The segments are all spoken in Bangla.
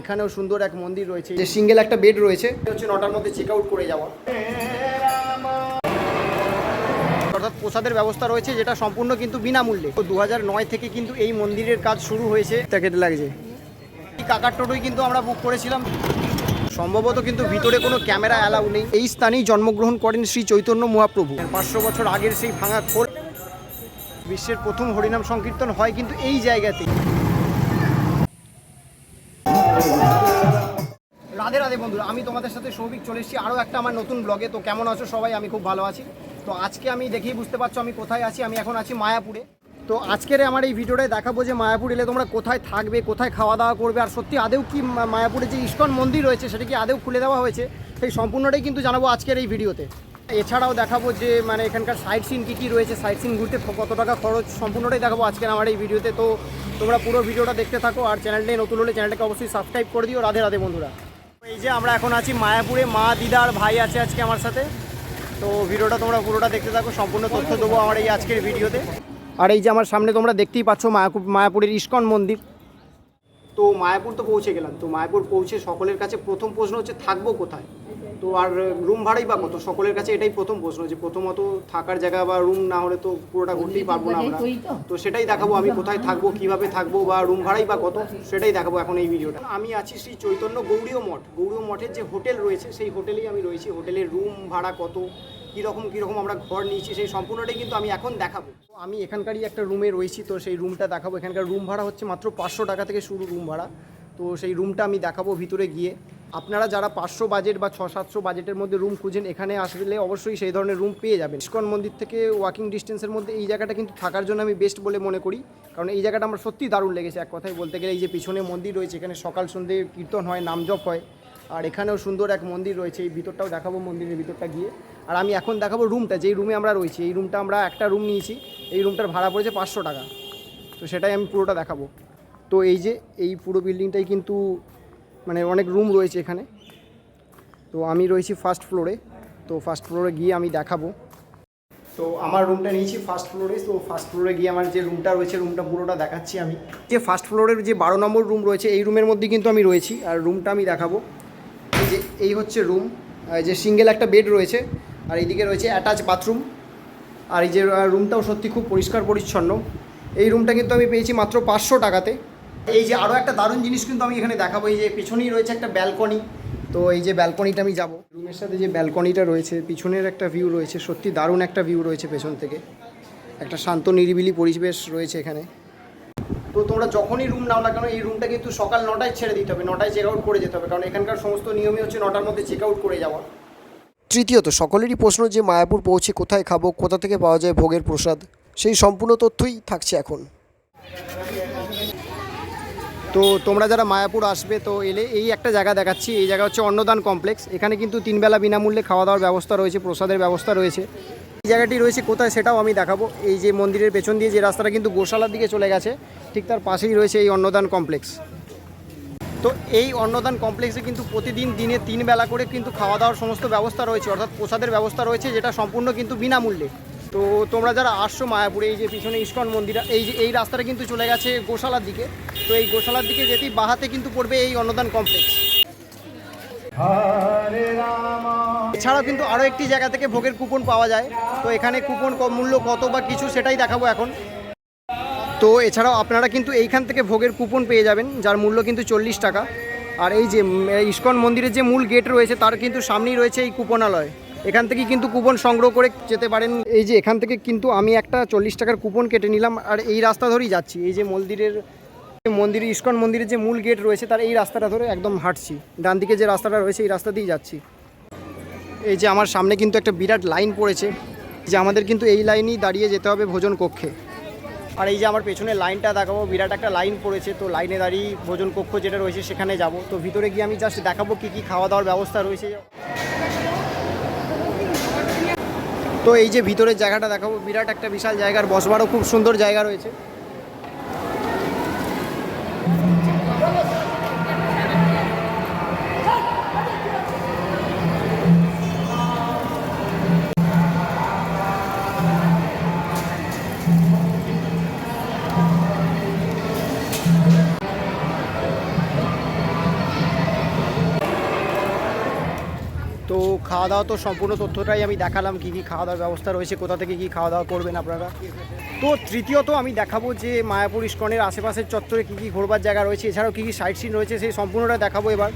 এখানেও সুন্দর এক মন্দির রয়েছে। যে সিঙ্গেল একটা বেড রয়েছে হচ্ছে নটার মধ্যে চেক আউট করে যাওয়া। অর্থাৎ প্রসাদের ব্যবস্থা রয়েছে, যেটা সম্পূর্ণ কিন্তু বিনামূল্যে। তো দু থেকে কিন্তু এই মন্দিরের কাজ শুরু হয়েছে। তা কেটে লাগছে। কাকার টোটোই কিন্তু আমরা বুক করেছিলাম। সম্ভবত কিন্তু ভিতরে কোনো ক্যামেরা অ্যালাউ নেই। এই স্থানেই জন্মগ্রহণ করেন শ্রী চৈতন্য মহাপ্রভু। পাঁচশো বছর আগের সেই ভাঙা খোল। বিশ্বের প্রথম হরিনাম সংকীর্তন হয় কিন্তু এই জায়গাতেই। রাধে বন্ধুরা, আমি তোমাদের সাথে সৌভিক চলে এসেছি আরও একটা আমার নতুন ব্লগে তো কেমন আছো সবাই? আমি খুব ভালো আছি। তো আজকে আমি দেখেই বুঝতে পারছ আমি কোথায় আছি। আমি এখন আছি মায়াপুরে। তো আজকের আমার এই ভিডিওটায় দেখাবো যে মায়াপুর এলে তোমরা কোথায় থাকবে, কোথায় খাওয়া দাওয়া করবে, আর সত্যি আদেও কি মায়াপুরে যে ইস্কন মন্দির রয়েছে, সেটা কি আদেও খুলে দেওয়া হয়েছে? সেই সম্পূর্ণটাই কিন্তু জানাব আজকের এই ভিডিওতে এছাড়াও দেখাবো যে মানে এখানকার সাইট সিন কী কী রয়েছে সাইট সিন ঘুরতে কত টাকা খরচ, সম্পূর্ণটাই দেখাবো আজকের আমার এই ভিডিওতে তো। তোমরা পুরো ভিডিওটা দেখতে থাকো, আর চ্যানেলটাই নতুন হলে চ্যানেলটাকে অবশ্যই সাবস্ক্রাইব করে দিও। রাধে রাধে বন্ধুরা। এই যে আমরা এখন আছি মায়াপুরে, মা দিদার ভাই আছে আজকে আমার সাথে। তো ভিডিওটা তোমরা পুরোটা দেখতে থাকো, সম্পূর্ণ তথ্য দেবো আমার এই আজকের ভিডিওতে। আর এই যে আমার সামনে তোমরা দেখতেই পাচ্ছ মায়াপুর, মায়াপুরের ইস্কন মন্দির। তো মায়াপুর তো পৌঁছে গেলাম। তো মায়াপুর পৌঁছে সকলের কাছে প্রথম প্রশ্ন হচ্ছে, থাকব কোথায়? তো আর রুম ভাড়াই বা কত? সকলের কাছে এটাই প্রথম প্রশ্ন যে প্রথমত থাকার জায়গা বা রুম না হলে তো পুরোটা ঘুরতেই পারব না আমরা। তো। সেটাই দেখাবো আমি কোথায় থাকব কীভাবে থাকব বা রুম ভাড়াই বা কত সেটাই দেখাবো এখন এই ভিডিওটা আমি আছি শ্রী চৈতন্য গৌড়ীয় মঠ। গৌড়ীয় মঠের যে হোটেল রয়েছে সেই হোটেলেই আমি রয়েছি। হোটেলের রুম ভাড়া কত কীরকম কীরকম আমরা ঘর নিয়েছি সেই সম্পূর্ণটাই কিন্তু আমি এখন দেখাবো। তো আমি এখানকারই একটা রুমে রয়েছি তো সেই রুমটা দেখাবো। এখানকার রুম ভাড়া হচ্ছে মাত্র পাঁচশো টাকা থেকে শুরু রুম ভাড়া। তো সেই রুমটা আমি দেখাবো ভিতরে গিয়ে। আপনারা যারা পাঁচশো বাজেট বা ছ সাতশো বাজেটের মধ্যে রুম খুঁজেন, এখানে আসলে অবশ্যই সেই ধরনের রুম পেয়ে যাবেন। ইস্কন মন্দির থেকে ওয়াকিং ডিস্টেন্সের মধ্যে এই জায়গাটা কিন্তু থাকার জন্য আমি বেস্ট বলে মনে করি। কারণ এই জায়গাটা আমার সত্যিই দারুণ লেগেছে। এক কথায় বলতে গেলে এই যে পিছনে মন্দির রয়েছে, এখানে সকাল সন্ধ্যে কীর্তন হয় নামজপ হয়, আর এখানেও সুন্দর এক মন্দির রয়েছে। এই ভিতরটাও দেখাবো মন্দিরের ভিতরটা গিয়ে। আর আমি এখন দেখাবো রুমটা যেই রুমে আমরা রয়েছি, এই রুমটা আমরা একটা রুম নিয়েছি। এই রুমটার ভাড়া পড়েছে পাঁচশো টাকা। তো সেটাই আমি পুরোটা দেখাবো। তো এই যে, এই পুরো বিল্ডিংটাই কিন্তু মানে অনেক রুম রয়েছে এখানে। তো আমি রয়েছি ফার্স্ট ফ্লোরে তো ফার্স্ট ফ্লোরে গিয়ে আমি দেখাবো। তো আমার রুমটা নিয়েছি ফার্স্ট ফ্লোরে তো ফার্স্ট ফ্লোরে গিয়ে আমার যে রুমটা রয়েছে রুমটা পুরোটা দেখাচ্ছি আমি। যে ফার্স্ট ফ্লোরের যে বারো নম্বর রুম রয়েছে, এই রুমের মধ্যে কিন্তু আমি রয়েছি। আর রুমটা আমি দেখাবো। এই যে, এই হচ্ছে রুম যে সিঙ্গেল একটা বেড রয়েছে। আর এইদিকে রয়েছে অ্যাটাচ বাথরুম আর এই যে রুমটাও সত্যি খুব পরিষ্কার পরিচ্ছন্ন। এই রুমটা কিন্তু আমি পেয়েছি মাত্র পাঁচশো টাকাতে। এই যে আরও একটা দারুণ জিনিস কিন্তু আমি এখানে দেখাবো, এই যে পিছনেই রয়েছে একটা ব্যালকনি তো এই যে ব্যালকনিটা আমি যাব। রুমের সাথে যে ব্যালকনিটা রয়েছে, পিছনের একটা ভিউ রয়েছে, সত্যি দারুণ একটা ভিউ রয়েছে পেছন থেকে। একটা শান্ত, নিরিবিলি পরিবেশ রয়েছে এখানে। তো তোমরা যখনই রুম নাও না কেন, এই রুমটা কিন্তু সকাল নটায় ছেড়ে দিতে হবে, নটায় চেক আউট করে যেতে হবে, কারণ এখানকার সমস্ত নিয়মই হচ্ছে নটার মধ্যে চেক আউট করে যাওয়া। তৃতীয়ত, সকলেরই প্রশ্ন যে মায়াপুর পৌঁছে কোথায় খাব, কোথা থেকে পাওয়া যায় ভোগের প্রসাদ, সেই সম্পূর্ণ তথ্যই থাকছে এখন। তো তোমরা যারা মায়াপুর আসবে, তো এলে এই একটা জায়গা দেখাচ্ছি। এই জায়গা হচ্ছে অন্নদান কমপ্লেক্স। এখানে কিন্তু তিনবেলা বিনামূল্যে খাওয়া দাওয়ার ব্যবস্থা রয়েছে, প্রসাদের ব্যবস্থা রয়েছে। এই জায়গাটি রয়েছে কোথায় সেটাও আমি দেখাবো। এই যে মন্দিরের পেছন দিয়ে যে রাস্তাটা কিন্তু গোশালার দিকে চলে গেছে, ঠিক তার পাশেই রয়েছে এই অন্নদান কমপ্লেক্স। তো এই অন্নদান কমপ্লেক্সে কিন্তু প্রতিদিন দিনে তিন বেলা করে কিন্তু খাওয়া দাওয়ার সমস্ত ব্যবস্থা রয়েছে, অর্থাৎ প্রসাদের ব্যবস্থা রয়েছে, যেটা সম্পূর্ণ কিন্তু বিনামূল্যে। তো তোমরা যারা আসছো মায়াপুরে, এই যে পিছনে ইস্কন মন্দির, এই যে, এই রাস্তাটা কিন্তু চলে গেছে গোশালার দিকে। তো এই গোশালার দিকে যেতেই বাহাতে কিন্তু পড়বে এই অন্নদান কমপ্লেক্স এছাড়াও কিন্তু আরও একটি জায়গা থেকে ভোগের কুপন পাওয়া যায়। তো এখানে কুপন মূল্য কত বা কিছু সেটাই দেখাবো এখন। তো এছাড়াও আপনারা কিন্তু এইখান থেকে ভোগের কুপন পেয়ে যাবেন, যার মূল্য কিন্তু চল্লিশ টাকা। আর এই যে ইস্কন মন্দিরের যে মূল গেট রয়েছে, তার কিন্তু সামনেই রয়েছে এই কুপনালয় এখান থেকে কিন্তু কুপন সংগ্রহ করে যেতে পারেন। এই যে এখান থেকে কিন্তু আমি একটা চল্লিশ টাকার কুপন কেটে নিলাম, আর এই রাস্তা ধরেই যাচ্ছি। এই যে মন্দিরের মন্দিরের ইস্কন মন্দিরের যে মূল গেট রয়েছে, তার এই রাস্তাটা ধরে একদম হাঁটছি। ডান দিকে যে রাস্তাটা রয়েছে, এই রাস্তা দিয়েই যাচ্ছি। এই যে আমার সামনে কিন্তু একটা বিরাট লাইন পড়েছে, যে আমাদের কিন্তু এই লাইনেই দাঁড়িয়ে যেতে হবে ভোজন কক্ষে। আর এই যে আমার পেছনে লাইনটা দেখাবো, বিরাট একটা লাইন পড়েছে, তো লাইনে দাঁড়িয়ে ভোজন কক্ষ যেটা রয়েছে, সেখানে যাব। তো ভিতরে গিয়ে আমি জাস্ট দেখাবো কী কী খাওয়া দাওয়ার ব্যবস্থা রয়েছে। তো এই যে ভিতরের জায়গাটা দেখাবো, বিরাট একটা বিশাল জায়গার, বসবারও খুব সুন্দর জায়গা রয়েছে। খাওয়া দাওয়া তো সম্পূর্ণ তথ্যটাই আমি দেখালাম, কী কী খাওয়া দাওয়ার ব্যবস্থা রয়েছে, কোথা থেকে কী খাওয়া দাওয়া করবেন আপনারা। তো তৃতীয়ত আমি দেখাবো যে মায়াপুর ইস্কনের আশেপাশের চত্বরে কী কী ঘোরবার জায়গা রয়েছে, এছাড়াও কী কী সাইট সিন রয়েছে, সেই সম্পূর্ণটা দেখাবো এবার।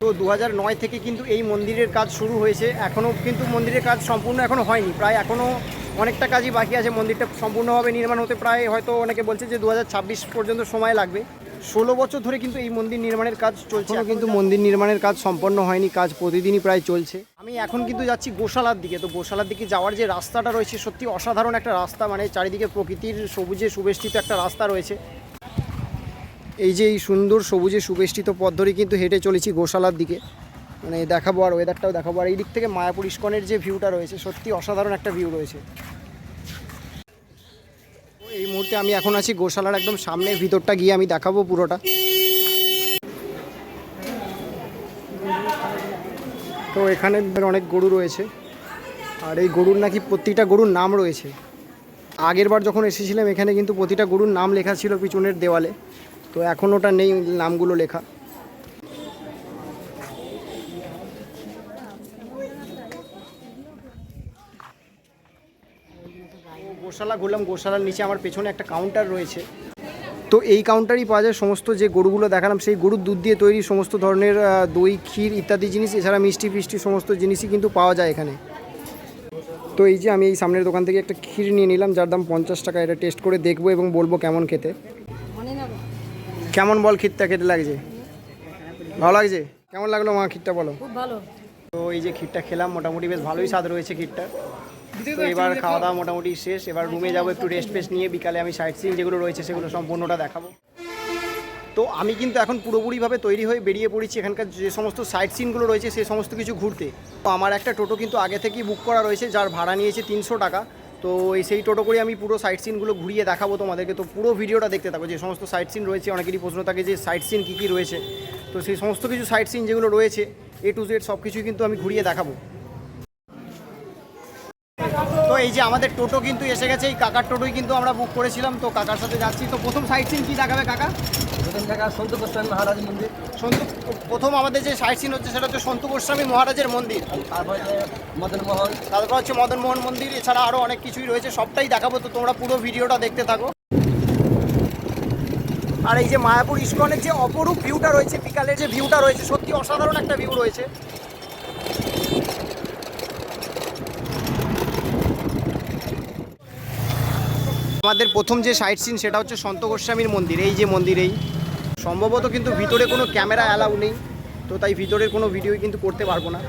তো দু নয় থেকে কিন্তু এই মন্দিরের কাজ শুরু হয়েছে এখনও কিন্তু মন্দিরের কাজ সম্পূর্ণ এখনও হয়নি, প্রায় এখনও অনেকটা কাজই বাকি আছে, মন্দিরটা সম্পূর্ণভাবে নির্মাণ হতে প্রায় হয়তো অনেকে বলছে যে দু হাজার ছাব্বিশ পর্যন্ত সময় লাগবে। ষোলো বছর ধরে কিন্তু এই মন্দির নির্মাণের কাজ চলছে। কিন্তু মন্দির নির্মাণের কাজ সম্পন্ন হয়নি কাজ প্রতিদিনই প্রায় চলছে। আমি এখন কিন্তু যাচ্ছি গোশালার দিকে। তো গোশালার দিকে যাওয়ার যে রাস্তাটা রয়েছে সত্যি অসাধারণ একটা রাস্তা। মানে চারিদিকে প্রকৃতির সবুজে সুবেষ্টিত একটা রাস্তা রয়েছে। এই যে এই সুন্দর সবুজে সুবেষ্টিত পথ ধরে কিন্তু হেঁটে চলেছি গোশালার দিকে। মানে দেখাবো আর ওয়েদারটাও দেখাবো। আর এই দিক থেকে মায়াপুর ইস্কনের যে ভিউটা রয়েছে সত্যি অসাধারণ একটা ভিউ রয়েছে। এই মুহূর্তে আমি এখন আছি গোশালার একদম সামনের ভিতরটা গিয়ে আমি দেখাবো পুরোটা। তো এখানে অনেক গরু রয়েছে, আর এই গরুর নাকি প্রতিটা গরুর নাম রয়েছে। আগের বার যখন এসেছিলাম এখানে কিন্তু প্রতিটা গরুর নাম লেখা ছিল পিছনের দেওয়ালে, তো এখন ওটা নেই, নামগুলো লেখা। গোশালা ঘুরলাম গোশালার নিচে আমার পেছনে একটা কাউন্টার রয়েছে। তো এই কাউন্টারই পাওয়া যায় সমস্ত যে গরুগুলো দেখালাম সেই গরুর দুধ দিয়ে তৈরি সমস্ত ধরনের দই ক্ষীর ইত্যাদি জিনিস এছাড়া মিষ্টি ফিষ্টি সমস্ত জিনিসই কিন্তু পাওয়া যায় এখানে। তো এই যে আমি এই সামনের দোকান থেকে একটা ক্ষীর নিয়ে নিলাম যার দাম পঞ্চাশ টাকা এটা টেস্ট করে দেখব এবং বলব কেমন খেতে। কেমন বল ক্ষীরটা খেতে লাগছে? ভালো লাগছে? কেমন লাগল মা ক্ষীরটা বলো? খুব ভালো। তো এই যে ক্ষীরটা খেলাম মোটামুটি বেশ ভালোই স্বাদ রয়েছে ক্ষীরটা। তো এবার খাওয়া দাওয়া মোটামুটি শেষ। এবার রুমে যাব একটু রেস্ট ফেস্ট নিয়ে বিকালে আমি সাইট সিন যেগুলো রয়েছে সেগুলো সম্পূর্ণটা দেখাবো। তো আমি কিন্তু এখন পুরোপুরিভাবে তৈরি হয়ে বেরিয়ে পড়েছি এখানকার যে সমস্ত সাইট সিনগুলো রয়েছে সে সমস্ত কিছু ঘুরতে। তো আমার একটা টোটো কিন্তু আগে থেকেই বুক করা রয়েছে যার ভাড়া নিয়েছে তিনশো টাকা। তো এই সেই টোটো করে আমি পুরো সাইট সিনগুলো ঘুরিয়ে দেখাবো তোমাদেরকে। তো পুরো ভিডিওটা দেখতে থাকো যে সমস্ত সাইট সিন রয়েছে অনেকেরই প্রশ্ন থাকে যে সাইট সিন কী কী রয়েছে। তো সেই সমস্ত কিছু সাইট সিন যেগুলো রয়েছে এ টু জেড সব কিছুই কিন্তু আমি ঘুরিয়ে দেখাবো। এই যে আমাদের টোটো কিন্তু এসে গেছে এই কাকার টোটোই কিন্তু আমরা বুক করেছিলাম। তো কাকার সাথে যাচ্ছি। তো প্রথম সাইট সিন কী দেখাবে কাকা? প্রথম জায়গা সন্ত গোস্বামী মহারাজ মন্দির। সন্তু প্রথম আমাদের যে সাইট সিন হচ্ছে সেটা হচ্ছে সন্তু গোস্বামী মহারাজের মন্দির। তারপরে মদনমোহন তারপর হচ্ছে মদন মোহন মন্দির এছাড়া আরও অনেক কিছুই রয়েছে সবটাই দেখাবো। তো তোমরা পুরো ভিডিওটা দেখতে থাকো। আর এই যে মায়াপুর ইস্কনের যে অপরূপ ভিউটা রয়েছে বিকালের যে ভিউটা রয়েছে সত্যি অসাধারণ একটা ভিউ রয়েছে। আমাদের প্রথম যে সাইট সিন সেটা হচ্ছে সন্ত গোস্বামীর মন্দির, এই যে মন্দির, এই। সম্ভবত কিন্তু ভিতরে কোনো ক্যামেরা অ্যালাউ নেই, তো তাই ভিতরের কোনো ভিডিওই কিন্তু করতে পারব না।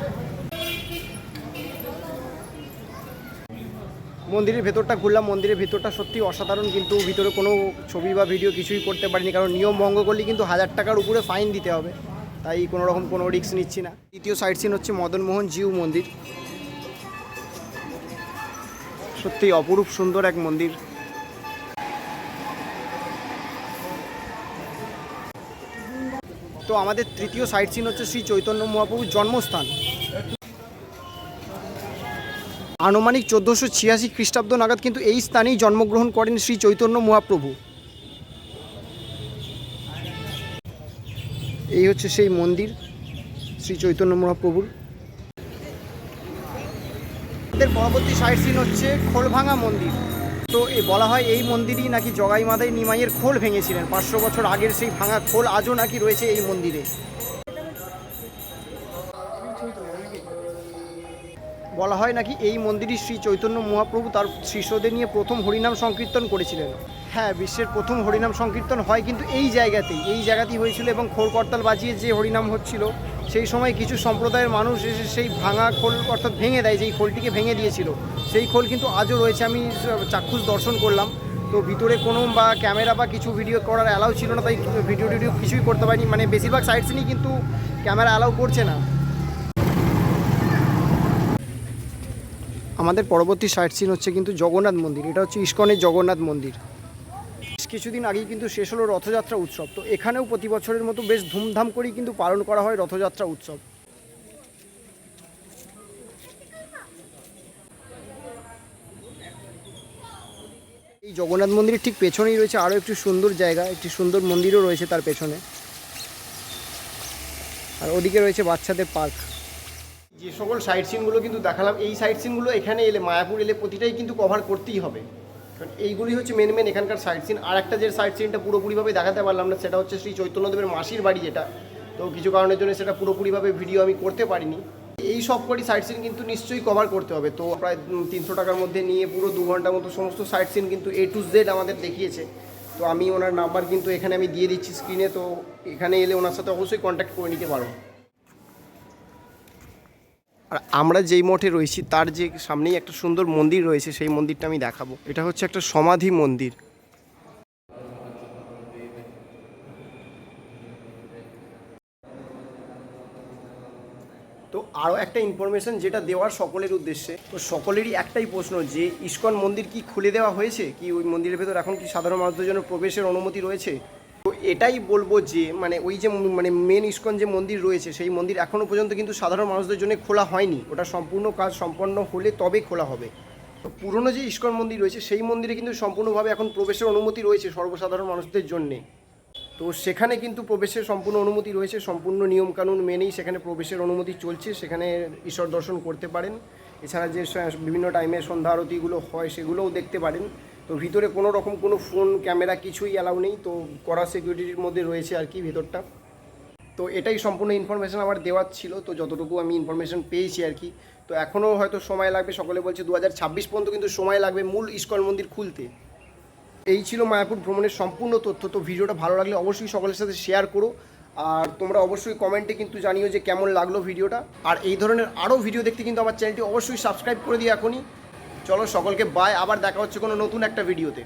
মন্দিরের ভেতরটা ঘুরলাম, মন্দিরের ভেতরটা সত্যি অসাধারণ, কিন্তু ভিতরে কোনো ছবি বা ভিডিও কিছুই করতে পারিনি, কারণ নিয়ম ভঙ্গ করলে কিন্তু হাজার টাকার উপরে ফাইন দিতে হবে। তাই কোনো রকম কোনো রিস্ক নিচ্ছি না। দ্বিতীয় সাইড সিন হচ্ছে মদনমোহন জিউ মন্দির। সত্যি অপরূপ সুন্দর এক মন্দির। তো আমাদের তৃতীয় সাইট সিন হচ্ছে শ্রী চৈতন্য মহাপ্রভুর জন্মস্থান। আনুমানিক চোদ্দোশো ছিয়াশি খ্রিস্টাব্দ নাগাদ কিন্তু এই স্থানেই জন্মগ্রহণ করেন শ্রী চৈতন্য মহাপ্রভু। এই হচ্ছে সেই মন্দির, শ্রী চৈতন্য মহাপ্রভুর। আমাদের পরবর্তী সাইট সিন হচ্ছে খোলভাঙা মন্দির। তো এ বলা হয় এই মন্দিরই নাকি জগাই মাদাই নিমাইয়ের খোল ভেঙেছিলেন। পাঁচশো বছর আগের সেই ভাঙা খোল আজও নাকি রয়েছে এই মন্দিরে। বলা হয় নাকি এই মন্দিরই শ্রী চৈতন্য মহাপ্রভু তার শিষ্যদের নিয়ে প্রথম হরিনাম সংকীর্তন করেছিলেন? হ্যাঁ বিশ্বের প্রথম হরিনাম সংকীর্তন হয় কিন্তু এই জায়গাতেই এই জায়গাতেই হয়েছিল এবং খোল করতাল বাজিয়ে যে হরিনাম হচ্ছিল, সেই সময় কিছু সম্প্রদায়ের মানুষ এসে সেই ভাঙা খোল অর্থাৎ ভেঙে দেয়, যেই খোলটিকে ভেঙে দিয়েছিল, সেই খোল কিন্তু আজও রয়েছে, আমি চাক্ষুষ দর্শন করলাম। তো ভিতরে কোনো বা ক্যামেরা বা কিছু ভিডিও করার অ্যালাউ ছিল না, তাই ভিডিও টিডিও কিছুই করতে পারিনি। মানে বেশিরভাগ সাইড সিনই কিন্তু ক্যামেরা অ্যালাউ করছে না। আমাদের পরবর্তী সাইট সিন হচ্ছে কিন্তু জগন্নাথ মন্দির। এটা হচ্ছে ইস্কনের জগন্নাথ মন্দির। কিছুদিন আগেই কিন্তু শেষ হলো রথযাত্রা উৎসব। তো এখানেও প্রতি বছরের মতো বেশ ধুমধাম করেই কিন্তু পালন করা হয় রথযাত্রা উৎসব। এই জগন্নাথ মন্দিরের ঠিক পেছনেই রয়েছে আরও একটি সুন্দর জায়গা, একটি সুন্দর মন্দিরও রয়েছে তার পেছনে। আর ওদিকে রয়েছে বাচ্চাদের পার্ক। যে সকল সাইট সিনগুলো কিন্তু দেখালাম, এই সাইট সিনগুলো এখানে এলে, মায়াপুর এলে প্রতিটাই কিন্তু কভার করতেই হবে। কারণ এইগুলি হচ্ছে মেন মেন এখানকার সাইট সিন আর একটা যে সাইট সিনটা পুরোপুরিভাবে দেখাতে পারলাম না, সেটা হচ্ছে শ্রী চৈতন্যদেবের মাসির বাড়ি যেটা। তো কিছু কারণের জন্য সেটা পুরোপুরিভাবে ভিডিও আমি করতে পারিনি। এই সব কটি সাইট সিন কিন্তু নিশ্চয়ই কভার করতে হবে। তো প্রায় তিনশো টাকার মধ্যে নিয়ে পুরো দু ঘণ্টার মতো সমস্ত সাইট সিন কিন্তু এ টু জেড আমাদের দেখিয়েছে। তো আমি ওনার নাম্বার কিন্তু এখানে আমি দিয়ে দিচ্ছি স্ক্রিনে তো এখানে এলে ওনার সাথে অবশ্যই কন্ট্যাক্ট করে নিতে পারো। আর আমরা যেই মঠে রয়েছি, তার যে সামনেই একটা সুন্দর মন্দির রয়েছে, সেই মন্দিরটা আমি দেখাবো। এটা হচ্ছে একটা সমাধি মন্দির। তো আরও একটা ইনফরমেশন যেটা দেওয়ার সকলের উদ্দেশ্যে, তো সকলেরই একটাই প্রশ্ন যে, ইস্কন মন্দির কি খুলে দেওয়া হয়েছে? কি ওই মন্দিরের ভেতর এখন কি সাধারণ মানুষদের জন্য প্রবেশের অনুমতি রয়েছে? এটাই বলব যে মানে ওই যে মানে মেন ইস্কন যে মন্দির রয়েছে, সেই মন্দির এখনও পর্যন্ত কিন্তু সাধারণ মানুষদের জন্য খোলা হয়নি। ওটা সম্পূর্ণ কাজ সম্পন্ন হলে তবে খোলা হবে। তো পুরনো যে ইস্কন মন্দির রয়েছে, সেই মন্দিরে কিন্তু সম্পূর্ণভাবে এখন প্রবেশের অনুমতি রয়েছে সর্বসাধারণ মানুষদের জন্যে। তো সেখানে কিন্তু প্রবেশের সম্পূর্ণ অনুমতি রয়েছে, সম্পূর্ণ নিয়মকানুন মেনেই সেখানে প্রবেশের অনুমতি চলছে, সেখানে ঈশ্বর দর্শন করতে পারেন। এছাড়া যে বিভিন্ন টাইমে সন্ধ্যা আরতিগুলো হয়, সেগুলোও দেখতে পারেন। তো ভিতরে কোনো রকম কোনো ফোন, ক্যামেরা কিছুই অ্যালাউ নেই, তো কড়া সিকিউরিটির মধ্যে রয়েছে আর কি ভেতরটা। তো এটাই সম্পূর্ণ ইনফরমেশন আমার দেওয়ার ছিল, তো যতটুকু আমি ইনফরমেশন পেয়েছি আর কি। তো এখনও হয়তো সময় লাগবে, সকলে বলছে দু হাজার ছাব্বিশ পর্যন্ত কিন্তু সময় লাগবে মূল ইস্কন মন্দির খুলতে। এই ছিল মায়াপুর ভ্রমণের সম্পূর্ণ তথ্য, তো ভিডিওটা ভালো লাগলে অবশ্যই সকলের সাথে শেয়ার করো। আর তোমরা অবশ্যই কমেন্টে কিন্তু জানিও যে কেমন লাগল ভিডিওটা। আর এই ধরনের আরও ভিডিও দেখতে কিন্তু আমার চ্যানেলটি অবশ্যই সাবস্ক্রাইব করে দিই এখনই। চলো সকলকে বাই আবার দেখা হচ্ছে কোনো নতুন একটা ভিডিওতে